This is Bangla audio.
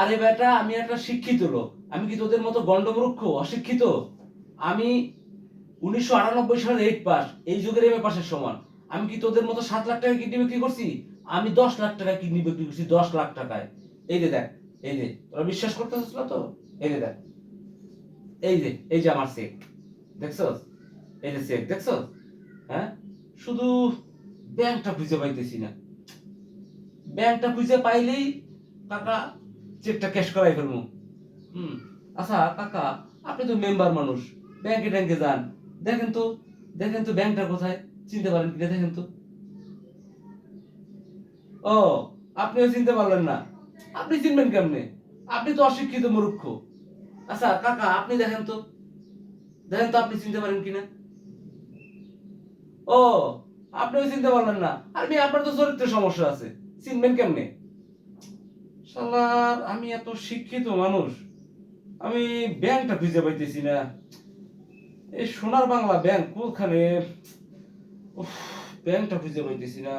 আরে বেটা, আমি একটা শিক্ষিত লোক। আমি কি তোদের মতো গন্ডমূর্খ অশিক্ষিত? আমি উনিশশো আটানব্বই সালের এইট পাস এই যুগের এম পাসের সমান। আমি কি তোদের মতো সাত লাখ টাকা কিডনি বিক্রি করছি? আমি দশ লাখ টাকা কিডনি বিক্রি করছি, দশ লাখ টাকায়। এই যে দেখ, এই যে, তোরা বিশ্বাস করতেছিস না তো? এই যে দেখ, এই যে এই যে আমার চেক দেখছস? এই যে চেক দেখছস? হ্যাঁ? শুধু ব্যাংকটা খুঁজে পাইতেছি না। ব্যাংকটা খুঁজে পাইলেই কাকা চেকটা ক্যাশ করাই ফেলব। হুম আচ্ছা কাকা, আপনি তো মেম্বার মানুষ ব্যাংকে ট্যাঙ্কে যান। দেখেন তো দেখেন তো ব্যাংকটা কোথায়, চিনতে পারেন কিনা, দেখেন তো। ও, আপনিও চিনতে পারলেন না। আপনি চিনবেন কেমনে? আপনি তো অশিক্ষিত মূর্খ। আচ্ছা কাকা, আপনি দেখেন তো দেখেন তো আপনি চিনতে পারেন কিনা। ও, আপনিও চিনতে পারলেন না। আর আপনার তো চরিত্রের সমস্যা আছে। চিনবেন কেমনে? শালার আমি এত শিক্ষিত মানুষ, আমি ব্যাংকটা খুঁজে পাইতেছি না। এই সোনার বাংলা ব্যাংক কোনখানে? ব্যাংকটা খুঁজে পাইতেছি না।